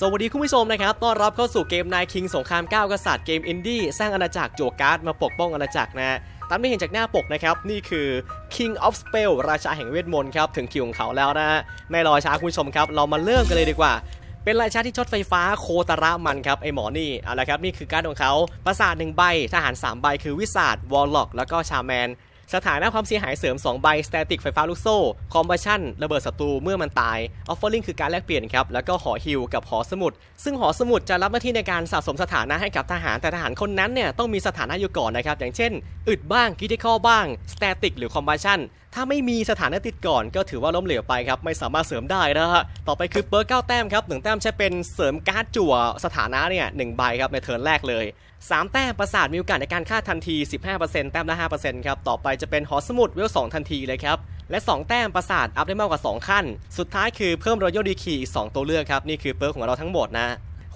สวัสดีคุณผู้ชมนะครับ ต้อนรับเข้าสู่เกมนายคิงสงคราม 9 กษัตริย์เกมอินดี้สร้างอาณาจักรจั่วการ์ดมาปกป้องอาณาจักรนะตามที่เห็นจากหน้าปกนะครับ นี่คือ King of Spell ราชาแห่งเวทมนต์ครับ ถึงคิวของเขาแล้วนะไม่รอช้าคุณผู้ชมครับ เรามาเริ่มกันเลยดีกว่า เป็นราชาที่ช็อตไฟฟ้าโคตระมันครับ ไอหมอนี่เอาละครับนี่คือการ์ดของเขา ปราสาทหนึ่งใบ ทหาร 3 ใบคือวิสาดวอลล็อกแล้วก็ชาแมน สถานะความเสียหายเสริม 2 ใบสแตติกไฟฟ้าลูกโซ่คอมบัชั่นระเบิดศัตรูเมื่อมันตายออฟเฟอร์ลิงคือการแลกเปลี่ยนครับ แล้วก็หอฮิลกับหอสมุด ซึ่งหอสมุดจะรับหน้าที่ในการสะสมสถานะให้กับทหาร แต่ทหารคนนั้นเนี่ยต้องมีสถานะอยู่ก่อนนะครับ อย่างเช่น อึดบ้างคิติคอลบ้างสแตติกหรือคอมบัชั่น ถ้าไม่มีสถานะติดก่อนก็ถือว่าล้มเหลวไปครับ ไม่สามารถเสริมได้นะฮะ ต่อไปคือเปิร์ก9แต้มครับหนึ่งแต้มใช้เป็นเสริมการ์ดจั่วสถานะเนี่ยหนึ่งใบครับในเทิร์นแรกเลย 3 แต้มประสาทมีโอกาสในการฆ่าทันที 15%แต้มละ5%ครับต่อไปจะเป็นหอสมุดเวล2ทันทีเลยครับและ 2 แต้มประสาทอัพได้มากกว่า 2 ขั้น สุดท้ายคือเพิ่มรอยัลดีคีอีก 2 ตัวเลือกครับ นี่คือเปิร์กของเราทั้งหมดนะ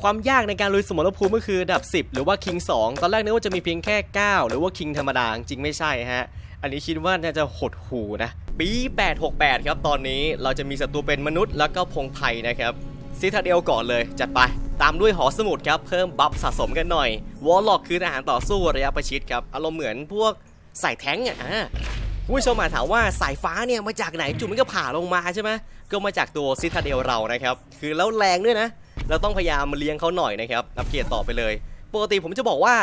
ความยากในการลุยสมรภูมิก็คืออันดับ 10 หรือว่าคิง 2 ตอนแรกนึกว่าจะมีเพียงแค่ 9 หรือว่าคิงธรรมดาจริงไม่ใช่ฮะ อันนี้คิดว่าน่าจะหดหูนะปี 868 ครับ ตอนนี้เราจะมีศัตรูเป็นมนุษย์แล้วก็พงไพรนะครับซิทาเดลก่อนเลยจัดไป ตามด้วยหอสมุดครับ เพิ่มบัฟสะสมกันหน่อยวอลล็อกคือทหารต่อสู้ระยะประชิดครับ อารมณ์เหมือนพวกสายแท้งอะอ่าคุณผู้ชมมาถามว่าสายฟ้าเนี่ยมาจากไหนจุดมันก็ผ่าลงมาใช่ไหมก็มาจากตัวซิทาเดลเรานะครับ คือแล้วแรงด้วยนะ เราต้องพยายามเลี้ยงเขาหน่อยนะครับอัปเกรดต่อไปเลย ปกติผมจะบอกว่า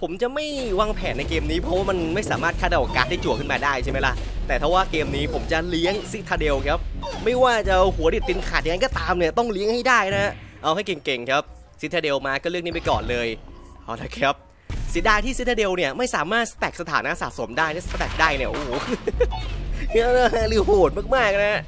ผมจะไม่วางแผนในเกมนี้เพราะว่ามันไม่สามารถคาดเดาการ์ดที่จั่วขึ้นมาได้ใช่ไหมล่ะ แต่ถ้าว่าเกมนี้ผมจะเลี้ยงซิทาเดลครับ ไม่ว่าจะหัวดิดตินขาดยังไงก็ตามเนี่ยต้องเลี้ยงให้ได้นะ เอาให้เก่งๆครับซิทาเดลมาก็เลือกนี้ไปก่อนเลย เอาละครับเสียดายที่ซิทาเดลเนี่ยไม่สามารถสแต็กสถานะสะสมได้ถ้าสแต็กได้เนี่ยโอ้โหเนี่ยริวโหดมากๆนะ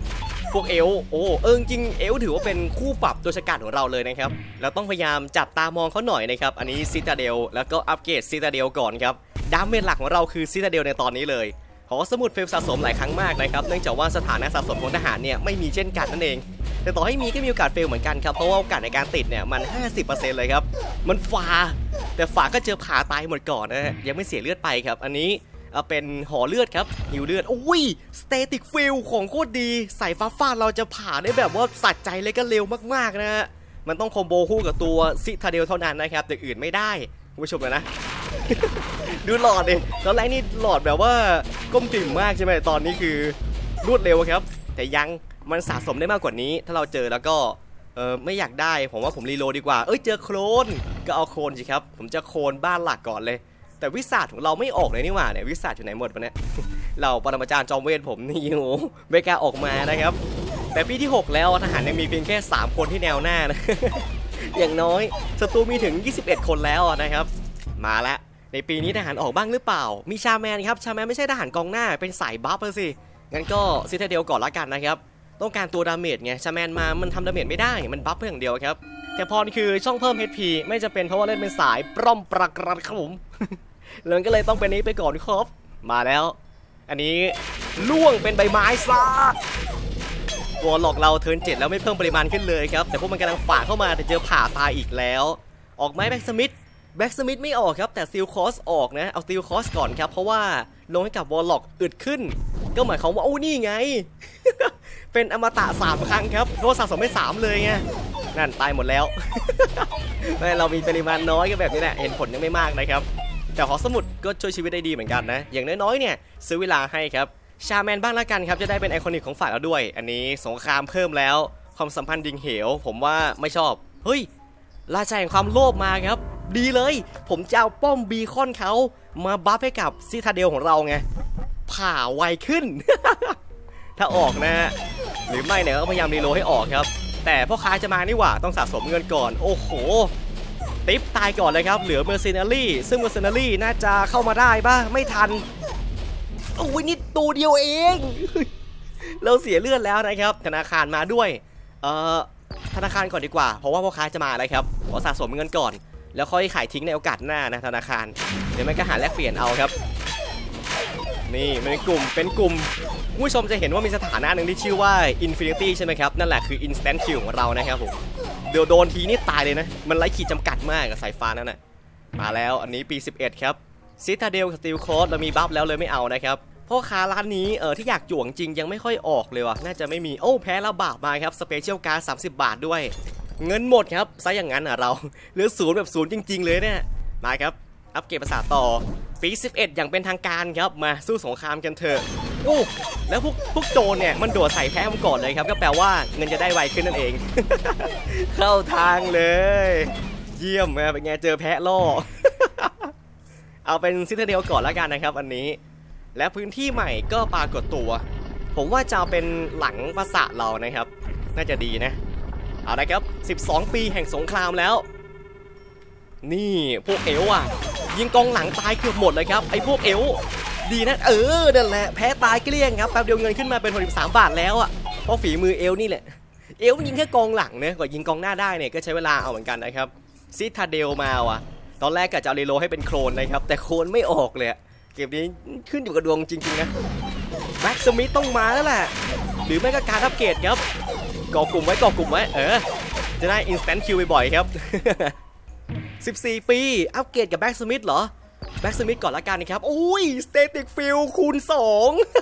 พวกเอลโอ้เออจริงเอลถือว่าเป็นคู่ปรับตัวฉกาจของเราเลยนะครับเราต้องพยายามจับตามองเขาหน่อยนะครับอันนี้ซิตาเดลแล้วก็อัปเกรดซิตาเดลก่อนครับดาเมจหลักของเราคือซิตาเดลในตอนนี้เลยหอสมุดเฟลสะสมหลายครั้งมากนะครับเนื่องจากว่าสถานะสะสมของทหารเนี่ยไม่มีเช่นกันนั่นเอง แต่ต่อให้มีก็มีโอกาสเฟลเหมือนกันครับเพราะว่าโอกาสในการติดเนี่ยมัน 50%เลยครับมันฝาแต่ฝาก็เจอผ่าตายหมดก่อนนะฮะยังไม่เสียเลือดไปครับ อันนี้ เอาเป็นหอเลือดครับหิวเลือดอุ้ยสเตติกฟิลของโคตรดีใส่ฟ้าฟาดเราจะผ่าได้แบบว่าสัดใจเลยก็เร็วมากๆนะฮะมันต้องคอมโบคู่กับตัวซิทาเดลเท่านั้นนะครับแต่อื่นไม่ได้คุณผู้ชมนะ ดูหลอดดิตอนแรกนี่หลอดแบบว่าก้มติ่มมากใช่ไหมตอนนี้คือรวดเร็วครับ แต่ยังมันสะสมได้มากกว่านี้ ถ้าเราเจอแล้วก็เออไม่อยากได้ ผมว่าผมรีโลดดีกว่า เอ้ยเจอโคลนก็เอาโคลนสิครับ ผมจะโคลนบ้านหลักก่อนเลย แต่วิสาของเราไม่ออกเลยนี่หว่าเนี่ยวิสาอยู่ไหนหมดวะเนี่ยเราปรมาจารย์จอมเวทผมนี่โอ้โหไม่กล้าออกมานะครับ แต่ปีที่ 6 แล้วทหารยังมีเพียงแค่ 3 คนที่แนวหน้านะอย่างน้อยศัตรูมีถึง 21 คนแล้วนะครับ มาแล้วในปีนี้ทหารออกบ้างหรือเปล่า มีชาแมนครับชาแมนไม่ใช่ทหารกองหน้าเป็นสายบัฟเลยสิงั้นก็ซิเทเดลก่อนละกันนะครับต้องการตัวดาเมจไงชาแมนมามันทำดาเมจไม่ได้มันบัฟเพียงอย่างเดียวครับแต่พอนี่คือช่องเพิ่ม HP ไม่จะเป็นเพราะว่าเล่นเป็นสายปล้อมปรากรัดครับผม เลยก็เลยต้องเป็นนี้ไปก่อนครับ มาแล้ว อันนี้ล่วงเป็นใบไม้ซะวอลล็อกเราเทิร์นเจ็ดแล้วไม่เพิ่มปริมาณขึ้นเลยครับ แต่พวกมันกำลังฝ่าเข้ามาแต่เจอผ่าตายอีกแล้ว ออกไหมแบ็กสมิธแบ็กสมิธไม่ออกครับแต่ซิลคอสออกนะ เอาซิลคอสก่อนครับเพราะว่าลงให้กับวอลล็อกอึดขึ้น ก็หมายความว่าโอ้นี่ไง เป็นอมตะสามครั้งครับเพราะว่าสะสมไม่สามเลยไงนั่นตายหมดแล้วไม่เรามีปริมาณน้อยก็แบบนี้แหละเห็นผลยังไม่มากนะครับ แต่หอสมุดก็ช่วยชีวิตได้ดีเหมือนกันนะ อย่างน้อยๆเนี่ยซื้อเวลาให้ครับ ชาแมนบ้างละกันครับ จะได้เป็นไอคอนิกของฝ่ายเราด้วย อันนี้สงครามเพิ่มแล้ว ความสัมพันธ์ดิงเหว ผมว่าไม่ชอบ เฮ้ย ราชาแห่งความโลภมาครับ ดีเลย ผมจะเอาป้อมบีคอนเขามาบัฟให้กับซิทาเดลของเราไง ผ่าไวขึ้น ถ้าออกนะฮะหรือไม่เนี่ยก็พยายามรีโลให้ออกครับ แต่พ่อค้าจะมานี่หว่าต้องสะสมเงินก่อน โอ้โห ติ๊บตายก่อนเลยครับ เหลือเมอร์เซนารี่ซึ่งเมอร์เซนารี่น่าจะเข้ามาได้ป่ะไม่ทัน โอ้ยนี่ตัวเดียวเอง เราเสียเลือดแล้วนะครับ ธนาคารมาด้วย เอ่อ ธนาคารก่อนดีกว่า เพราะว่าพ่อค้าจะมาแล้วครับ ขอสะสมเงินก่อน แล้วค่อยขายทิ้งในโอกาสหน้านะธนาคาร เดี๋ยวไมันก็หาแลกเปลี่ยนเอาครับ นี่มันเป็นกลุ่ม เป็นกลุ่มผู้ชมจะเห็นว่ามีสถานะหนึ่งที่ชื่อว่า Infinity ใช่ไหมครับ นั่นแหละคือ Instant Kill ของเรานะครับผม เดี๋ยวโดนทีนี่ตายเลยนะ มันไร้ขีดจำกัดมากกับสายฟ้านั่นน่ะมาแล้วอันนี้ปี 11 ครับซิตาเดลสติลโคดเรามีบัฟแล้วเลยไม่เอานะครับพ่อค้าร้านนี้เออที่อยากจ่วงจริงยังไม่ค่อยออกเลยว่ะน่าจะไม่มีโอ้แพ้ระบาดมาครับสเปเชียลการ์ด30บาทด้วย เงินหมดครับซะอย่างนั้นอะเราเหลือศูนย์แบบศูนย์จริง ๆ เลยเนี่ยมาครับอัปเกรดภาษาต่อปี 11 อย่างเป็นทางการครับมาสู้สงครามกันเถอะ โอ้แล้วพวกพวกโจรเนี่ยมันโดดใส่แพ้ผมก่อนเลยครับ ก็แปลว่าเงินจะได้ไวขึ้นนั่นเอง เข้าทางเลย เยี่ยมนะเป็นไงเจอแพะล่อ เอาเป็นซิตาเดลก่อนแล้วกันนะครับ อันนี้ และพื้นที่ใหม่ก็ปรากฏตัว ผมว่าจะเป็นหลังปราสาทเรานะครับ น่าจะดีนะ เอาละครับ 12 ปีแห่งสงครามแล้ว นี่พวกเอลอะยิงกองหลังตายเกือบหมดเลยครับไอ้พวกเอล ดีนะ เออนั่นแหละแพ้ตายเกลี้ยงครับแป๊บเดียวเงินขึ้นมาเป็น63บาทแล้วอะเพราะฝีมือเอลนี่แหละ เอลยิงแค่กองหลังเนะกว่ายิงกองหน้าได้เนี่ยก็ใช้เวลาเอาเหมือนกันนะครับซิทาเดลมาว่ะ ตอนแรกกะจะเอาเรโลให้เป็นโครนนะครับ แต่โครนไม่ออกเลยเกมนี้ขึ้นอยู่กับดวงจริงๆนะแบ็กสมิธต้องมาแล้วแหละ หรือไม่ก็การอัปเกรดครับก่อกลุ่มไว้ก่อกลุ่มไว้ เออ จะได้ instant kill บ่อยๆครับ 14 ปี อัปเกรดกับแบ็กสมิธเหรอ แบ็กสมิธก่อนละกันนะครับอุ้ยสเตติกฟิลคูณ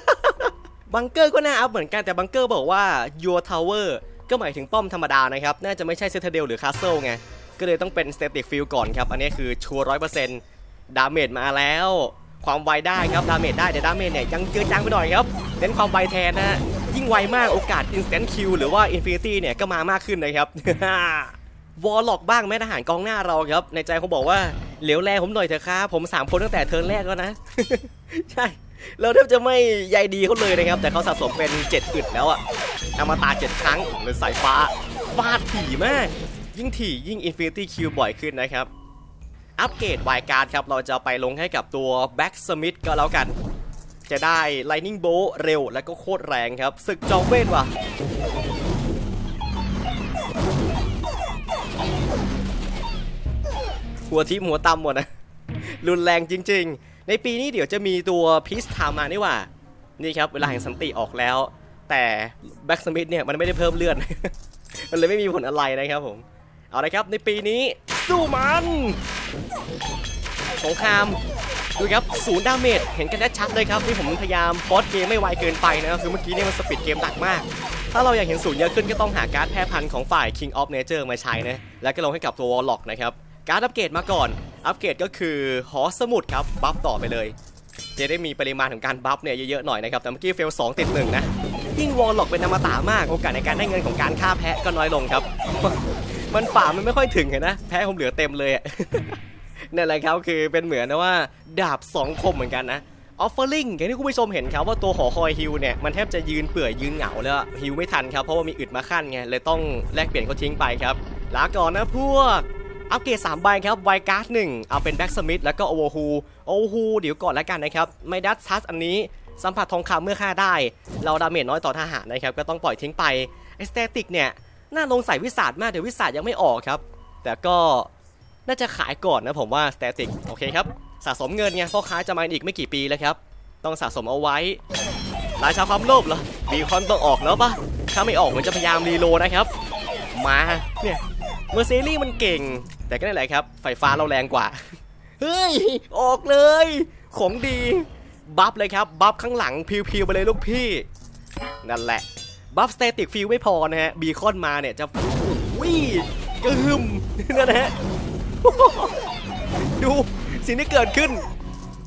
2 บังเกอร์ก็น่าอัพเหมือนกันแต่บังเกอร์บอกว่า your tower ก็หมายถึงป้อมธรรมดานะครับ น่าจะไม่ใช่เซตเดลหรือคาสเซิลไง ก็เลยต้องเป็นสเตติกฟิลก่อนครับ อันนี้คือชัวร์ร้อยเปอร์เซ็นต์ดาเมจมาแล้ว ความไวได้ครับ ดาเมจได้แต่ดาเมจเนี่ยยังเจือจางไปหน่อยครับเน้นความไวแทนนะฮะยิ่งไวมากโอกาส instant kill หรือว่า infinity เนี่ยก็มามากขึ้นนะครับ วอลล็อกบ้างแม่ทหารกองหน้าเราครับ ในใจเขาบอกว่าเหลียวแลผมหน่อยเถอะครับผม3คนตั้งแต่เทิร์นแรกแล้วนะ ใช่เราแทบจะไม่ใยดีเขาเลยนะครับ แต่เขาสะสมเป็น7อึดแล้วอะอมตะ7ครั้งหรือสายฟ้าฟาดถี่มาก ยิ่งถี่ยิ่ง Infinity Q บ่อยขึ้นนะครับ อัปเกรดวายการ์ดครับ เราจะไปลงให้กับตัว Back Smith ก็แล้วกัน จะได้ Lightning Bolt เร็วและก็โคตรแรงครับศึกจอมเวทว่ะ หัวทิมหัวตำหมดนะรุนแรงจริง ๆ ในปีนี้เดี๋ยวจะมีตัวพีซไทม์มานี่ว่า นี่ครับเวลาแห่งสันติออกแล้ว แต่แบ็กสมิธเนี่ยมันไม่ได้เพิ่มเลือด มันเลยไม่มีผลอะไรนะครับผม เอาละครับในปีนี้สู้มันสงครามดูครับศูนย์ดาเมจเห็นกันได้ชัดเลยครับที่ผมพยายามพอดเกมไม่ไวเกินไปนะครับคือเมื่อกี้เนี่ยมันสปีดเกมดักมาก ถ้าเราอยากเห็นศูนย์เยอะขึ้นก็ต้องหาการ์ดแพร่พันธุ์ของฝ่าย King of Nature มาใช้นะแล้วก็ลงให้กับตัว Warlock นะครับ การอัปเกรดมาก่อน อัปเกรดก็คือหอสมุดครับ บัฟต่อไปเลย จะได้มีปริมาณของการบัฟเนี่ยเยอะๆหน่อยนะครับ แต่เมื่อกี้เฟล2ติด1นะ ยิ่ง Warlock เป็นอมตะมาก โอกาสในการได้เงินของการฆ่าแพะก็น้อยลงครับ มันฝ่ามันไม่ค่อยถึงเห็นนะ แพ้ผมเหลือเต็มเลยนั่นแหละครับคือเป็นเหมือนนะว่าดาบสองคมเหมือนกันนะออฟเฟอร์ลิงอย่างที่คุณผู้ชมเห็นครับว่าตัวหอคอยฮิลเนี่ยมันแทบจะยืนเปื่อยยืนเหงาแล้วฮิลไม่ทันครับเพราะว่ามีอึดมาขั้นไงเลยต้องแลกเปลี่ยนเขาทิ้งไปครับลาก่อนนะพวก อัปเกรด3ใบครับไวการ์ดหนึ่งเอาเป็นแบ็กสมิธแล้วก็โอเวอร์ฮูโอเวอร์ฮูเดี๋ยวก่อนแล้วกันนะครับไมดัสทัสอันนี้สัมผัสทองคำเมื่อฆ่าได้ เราดาเมจน้อยต่อทหารนะครับก็ต้องปล่อยทิ้งไปเอสเตติกเนี่ยน่าลงใส่วิสาดมากแต่วิสาดยังไม่ออกครับ แต่ก็น่าจะขายก่อนนะผมว่าสเตติกโอเคครับสะสมเงินไงพ่อค้าจะมาอีกไม่กี่ปีแล้วครับ ต้องสะสมเอาไว้รายชาวความโลภเหรอบีคอนต้องออกแล้วปะถ้าไม่ออกผมจะพยายามรีโลนะครับ มาเนี่ย เมอร์เซรี่มันเก่ง แต่ก็นั่นแหละครับ ไฟฟ้าเราแรงกว่า เฮ้ย ออกเลย ของดี บัฟเลยครับ บัฟข้างหลังพิวๆไปเลยลูกพี่ นั่นแหละ บัฟสเตติกฟิลไม่พอนะฮะ บีคอนมาเนี่ยจะวิ่งกระหึ่มนั่นนะฮะ ดูสิ่งที่เกิดขึ้น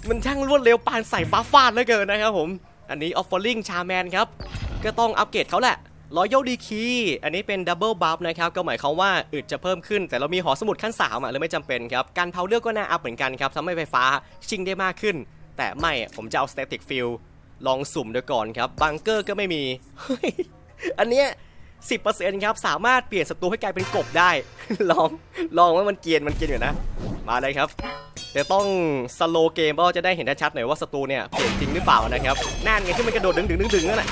มันช่างรวดเร็วปานใส่ฟ้าฟาดเหลือเกินนะครับผม อันนี้ออฟเฟอร์ลิงชาแมนครับ ก็ต้องอัปเกรดเขาแหละ รอยัลดีคีอันนี้เป็นดับเบิลบัฟนะครับ ก็หมายความว่าอึดจะเพิ่มขึ้น แต่เรามีหอสมุดขั้น 3 อะเลยไม่จำเป็นครับ การเผาเลือกก็น่าอัพเหมือนกันครับทำให้ไฟฟ้าชิงได้มากขึ้น แต่ไม่ผมจะเอาสเตติกฟิลลองสุ่มดูก่อนครับบังเกอร์ก็ไม่มีอันเฮ้ยอันเนี้ย10%ครับ สามารถเปลี่ยนศัตรูให้กลายเป็นกบได้ ลอง ลองว่ามันเกียนมันเกียนอยู่นะ มาเลยครับ แต่ต้องสโลเกมเพราะว่าจะได้เห็นชัดๆหน่อยว่าศัตรูเนี่ยเปลี่ยนจริงหรือเปล่านะครับนั่นไงที่มันกระโดดดึงดึงดึงดึงนั่นแหละ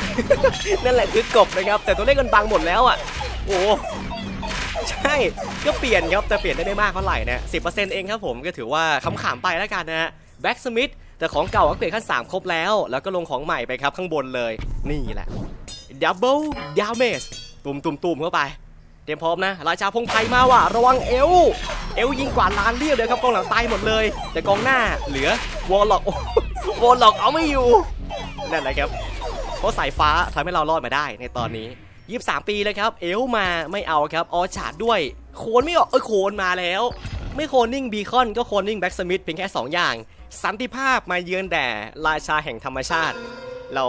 นั่นแหละคือกบนะครับแต่ตัวเลขมันบังหมดแล้วอะโอ้ใช่ก็เปลี่ยนครับแต่เปลี่ยนได้ไม่มากเท่าไหร่นะสิเองครับผมก็ถือว่าขำๆไปแล้วกันนะฮะแบ็กสมิธแต่ของเก่าอัปเกรดขั้น 3 ครบแล้ว แล้วก็ลงของใหม่ไปครับข้างบนเลย นี่แหละดับเบิลดาเมจตุ่มตุ่มตุ่มเข้าไป เตรียมพร้อมนะ ราชาพงไพมาว่ะระวังเอวเอวยิงกว่าล้านเรียบเลยครับกองหลังตายหมดเลย แต่กองหน้าเหลือวอลล็อกวอลล็อกเอาไม่อยู่นั่นแหละครับเพราะสายฟ้าทำให้เรารอดมาได้ในตอนนี้23ปีเลยครับ เอลมาไม่เอาครับ ออชาดด้วย โคนไม่ออกเออโคนมาแล้ว ไม่โคนนิ่งบีคอนก็โคนนิ่งแบ็กสมิธเพียงแค่ 2 อย่าง สันติภาพมาเยือนแด่ราชาแห่งธรรมชาติ เรา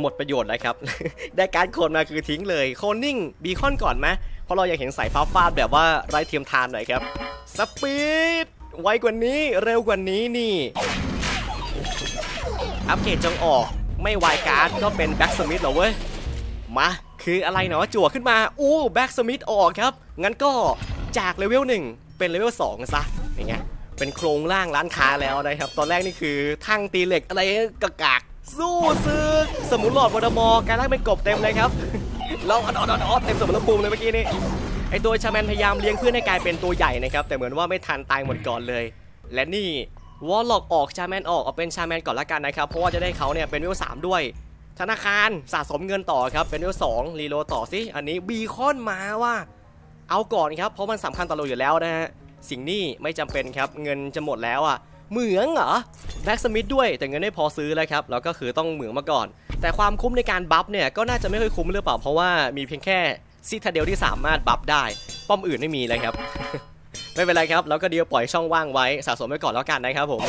หมดประโยชน์แล้วครับ ได้การโคนมาคือทิ้งเลย โคนนิ่งบีคอนก่อนไหม ราะเราอยากเห็นสายฟ้าฟาดแบบว่าไร้เทียมทานหน่อยครับ สปีด ไวกว่านี้ เร็วกว่านี้นี่ อัปเกรดจงออก ไม่ไวการ์ดก็เป็นแบ็กสมิธเหรอเว้ย มา คืออะไรเนาะจั่วขึ้นมา อู้แบ็กสมิธออกครับ งั้นก็จากเลเวล1เป็นเลเวล2ซะ อย่างเงี้ย เป็นโครงร่างร้านค้าแล้วนะครับ ตอนแรกนี่คือทั้งตีเหล็กอะไรกะกากสู้ซึกสมุนหลอดวอดมอการร่างเป็นกบเต็มเลยครับ เราออดอดอดเต็มสมรภูมิเลยเมื่อกี้นี้ไอตัวชาแมนพยายามเลี้ยงเพื่อนให้กลายเป็นตัวใหญ่นะครับแต่เหมือนว่าไม่ทันตายหมดก่อนเลย และนี่วอลล็อกออกชาแมนออกเอาเป็นชาแมนก่อนละกันนะครับเพราะว่าจะได้เขาเนี่ยเป็นเลเวล3ด้วย ธนาคารสะสมเงินต่อครับเป็นเลเวล2รีโลต่อสิอันนี้บีคอนมาว่าเอาก่อนครับเพราะมันสำคัญต่อเราอยู่แล้วนะฮะสิ่งนี้ไม่จำเป็นครับเงินจะหมดแล้วอะ เหมืองเหรอแบ็กสมิธด้วยแต่เงินไม่พอซื้อแล้วครับแล้วก็คือต้องเหมืองมาก่อน แต่ความคุ้มในการบัฟเนี่ยก็น่าจะไม่ค่อยคุ้มหรือเปล่าเพราะว่ามีเพียงแค่ซิทาเดลที่สามารถบัฟได้ ป้อมอื่นไม่มีเลยครับ ไม่เป็นไรครับ แล้วก็เดียวปล่อยช่องว่างไว้สะสมไว้ก่อนแล้วกันนะครับผม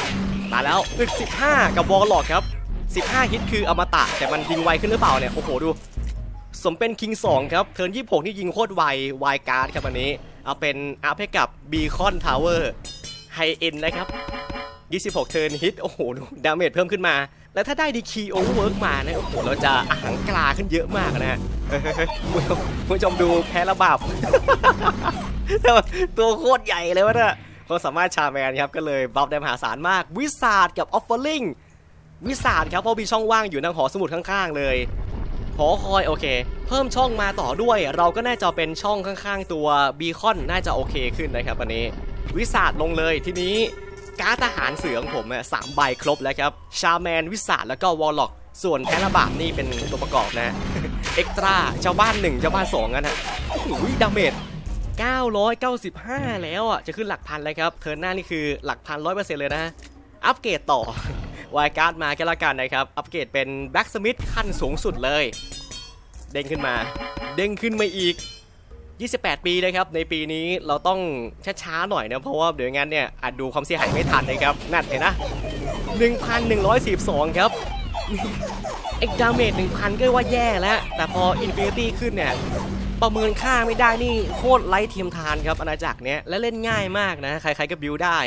มาแล้วอึก15 กับวอลล็อกครับ 15 ฮิตคืออมตะ แต่มันยิงไวขึ้นหรือเปล่าเนี่ยโอ้โหดู สมเป็นคิง 2 ครับเทิร์น26 นี่ยิงโคตรไวไวการ์ดครับอันนี้ เอาเป็นอัพให้กับบีคอนทาวเวอร์ไฮเอ็นนะครับ 26 เทิร์นฮิต โอ้โหดูดาเมจเพิ่มขึ้นมา แล้วถ้าได้ดีคีโอเวอร์เวิร์กมาเนี่ยโอ้โหเราจะอาหารกลาขึ้นเยอะมากนะฮะเฮ้ยเฮ้ยเฮ้ยคุณผู้ชมดูแพ้ระบาบตัวโคตรใหญ่เลยวะเนี่ยเขาสามารถชาแมนครับก็เลยบัฟได้มหาศาลมาก วิสาดกับออฟเฟอร์ลิงวิสาดครับเพราะมีช่องว่างอยู่ในหอสมุดข้างๆเลยหอคอยโอเค เพิ่มช่องมาต่อด้วย เราก็น่าจะเป็นช่องข้างๆ ตัวบีคอนน่าจะโอเคขึ้นนะครับอันนี้ วิสาดลงเลยทีนี้ การดทหารเสือของผมอะสามใบครบแล้วครับ ชาแมนวิสาแล้วก็วอลล็อก ส่วนแพระบาปนี่เป็นตัวประกอบนะเอ็กตร้าเจ้าบ้านหนึ่งเจ้าบ้านสองกันฮะโอ้โหดาเมจ995 แล้วอะ จะขึ้นหลักพันเลยครับ เทิร์นหน้านี่คือหลักพันร้อยเปอร์เซ็นต์เลยนะ อัปเกรดต่อวายการ์ดมาก็แล้วกันนะครับ อัปเกรดเป็นแบ็กสมิธขั้นสูงสุดเลย เด้งขึ้นมา เด้งขึ้นมาอีก 28 ปีนะครับ ในปีนี้เราต้องช้าๆหน่อยนะ เพราะว่าเดี๋ยวงั้นเนี่ยอาจดูความเสียหายไม่ทันนะครับ นั่นเห็นนะ 1,142 ครับเอ็กดาเมจ1,000 ก็ว่าแย่แล้ว แต่พออินฟินิตี้ขึ้นเนี่ย ประเมินค่าไม่ได้นี่โคตรไร้เทียมทานครับอาณาจักรเนี้ย และเล่นง่ายมากนะ ใครๆก็บิวได้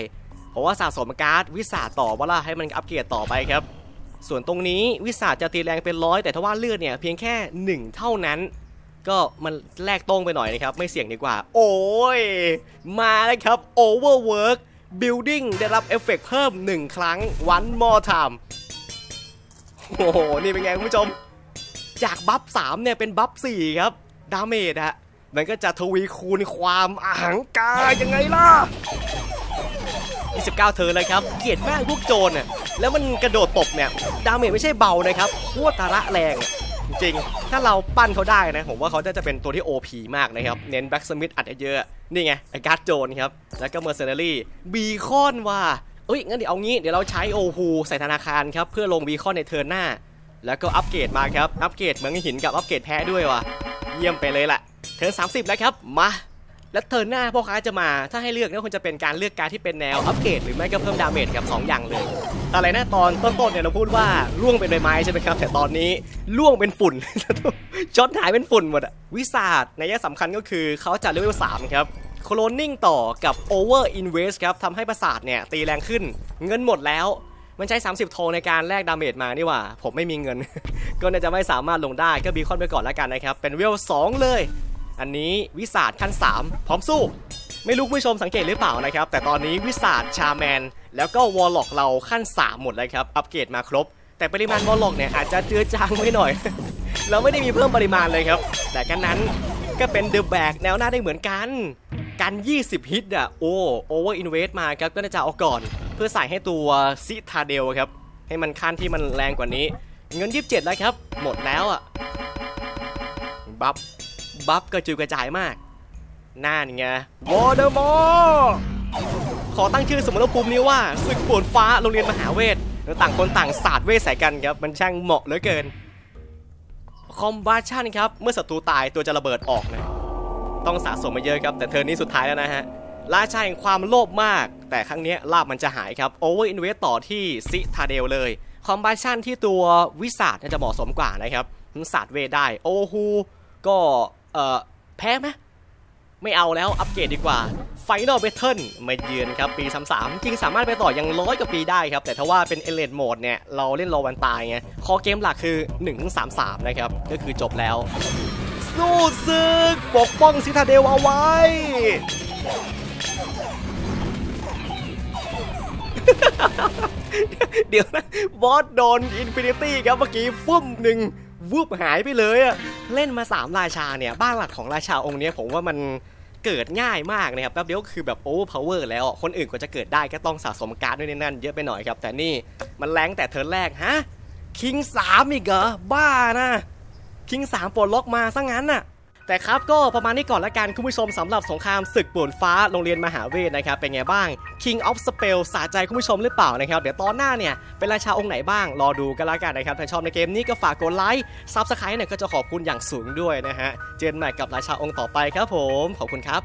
เพราะว่าสะสมการ์ดวิสาต่อว่าล่ะให้มันอัปเกรดต่อไปครับ ส่วนตรงนี้วิสาจะตีแรงเป็นร้อยแต่ถ้าว่าเลือดเนี่ยเพียงแค่ 1 เท่านั้น ก็มันแลกตรงไปหน่อยนะครับ ไม่เสี่ยงดีกว่า โอ้ย มาแล้วครับ Overwork Building ได้รับเอฟเฟกต์เพิ่ม 1 ครั้ง one more time โอ้โห นี่เป็นไงคุณผู้ชม จากบัฟ3เนี่ยเป็นบัฟ4ครับ ดาเมจฮะ มันก็จะทวีคูณความอาหังกายยังไงล่ะ 29 เธอเลยครับ เกลียดมากพวกโจรน่ะแล้วมันกระโดดตบเนี่ย ดาเมจไม่ใช่เบานะครับโคตรระแรงอะ จริงๆ ถ้าเราปั้นเขาได้นะ ผมว่าเขาจะเป็นตัวที่ OP มากนะครับ เน้นแบ็กสมิธอัดเยอะๆนี่ไง ไอ้การ์ดโจนครับ แล้วก็เมอร์เซเนอรี่บีคอนว่าเอ้ย งั้นเดี๋ยวเอางี้ เดี๋ยวเราใช้โอฮูใส่ธนาคารครับ เพื่อลงบีคอนในเทิร์นหน้า แล้วก็อัปเกรดมาครับ อัปเกรดเหมืองหินกับอัปเกรดแพ้ด้วยว่ะ เยี่ยมไปเลยแหละ เทิร์น30 แล้วครับ มา แล้วเทิร์นหน้าพ่อค้าจะมาถ้าให้เลือกก็ควรจะเป็นการเลือกการที่เป็นแนวอัปเกรดหรือไม่ก็เพิ่มดาเมจกับ2อย่างเลยอะไรนะตอนต้นๆเนี่ยเราพูดว่าล่วงเป็นใบไม้ใช่ไหมครับแต่ตอนนี้ล่วงเป็นฝุ่นจดหายเป็นฝุ่นหมดอะวิสาดในยะสำคัญก็คือเขาจะเลเวล3ครับโคลนนิ่งต่อกับ Over Invest ครับทำให้ประสาทเนี่ยตีแรงขึ้น เงินหมดแล้ว มันใช้ 30 โทงในการแลกดาเมจมานี่ว่า ผมไม่มีเงิน ก็น่าจะไม่สามารถลงได้ก็บีคอนไปก่อนแล้วกันนะครับ เป็นเวล2เลย อันนี้วิสาดขั้น 3 พร้อมสู้ ไม่รู้ผู้ชมสังเกตหรือเปล่านะครับ แต่ตอนนี้วิสาดชาแมน แล้วก็วอลล็อกเราขั้น 3 หมดเลยครับ อัปเกรดมาครบ แต่ปริมาณวอลล็อกเนี่ยอาจจะเจือจางไว้หน่อย เราไม่ได้มีเพิ่มปริมาณเลยครับ แต่กันนั้นก็เป็นเดอะแบกแนวหน้าได้เหมือนกัน กัน 20 ฮิตอะโอ้โอเวอร์อินเวสมาครับก็น่าจะเอาก่อน เพื่อใส่ให้ตัวซิทาเดลครับให้มันขั้นที่มันแรงกว่านี้ เงิน 27 แล้วครับ หมดแล้วอะบัฟ บัฟกระจุยกระจายมากน่านไงวอเดอร์มอขอตั้งชื่อสมรภูมินี้ว่าศึกปวดฟ้าโรงเรียนมหาเวทแล้วต่างคนต่างศาสตร์เวทใส่กันครับ มันช่างเหมาะเหลือเกิน คอมบ s ชันครับ เมื่อศัตรูตายตัวจะระเบิดออกนะ ต้องสะสมมาเยอะครับ แต่เทอร์นนี้สุดท้ายแล้วนะฮะราชาแห่งความโลภมาก แต่ครั้งนี้ลาบมันจะหายครับโอเวอร์อินเวสต่อที่ซิทาเดลเลย คอมบ s ชันที่ตัววิสาดจะเหมาะสมกว่านะครับศาสตร์เวทได้โอฮูก็ เอ่อแพ้ไหมไม่เอาแล้วอัปเกรดดีกว่า Final Battle มาเยือนครับปี 33 จริงสามารถไปต่อยังร้อยกว่าปีได้ครับ แต่ถ้าว่าเป็น e l e n Mode เนี่ย เราเล่นรอวันตายไงคอเกมหลักคือ 1-33 นะครับ ก็คือจบแล้ว สู้ศึกปกป้องซิทาเดลเอาไว้ เดี๋ยวนะ บอสโดนอินฟินิตี้ครับเมื่อกี้ฟุ่มหนึ่ง วูบหายไปเลยอะเล่นมา 3 ราชาเนี่ย บ้านหลักของราชาองค์นี้ผมว่ามันเกิดง่ายมากนะครับแป๊บเดียวคือแบบโอเวอร์พาวเวอร์แล้ว คนอื่นกว่าจะเกิดได้ก็ต้องสะสมการ์ดด้วยนั่นเยอะไปหน่อยครับ แต่นี่มันแรงแต่เทิร์นแรกฮะคิงสามอีกเหรอบ้านะคิงสามปลดล็อกมาซะงั้นน่ะ แต่ครับก็ประมาณนี้ก่อนละกันคุณผู้ชมสำหรับสงครามศึกป่วนฟ้าโรงเรียนมหาเวทนะครับเป็นไงบ้าง King of Spell สะใจคุณผู้ชมหรือเปล่านะครับ เดี๋ยวตอนหน้าเนี่ยเป็นราชาองค์ไหนบ้าง รอดูกันละกันนะครับถ้าชอบในเกมนี้ก็ฝากกดไลค์ซับสไครต์เนี่ยก็จะขอบคุณอย่างสูงด้วยนะฮะเจนใหม่กับราชาองค์ต่อไปครับผมขอบคุณครับ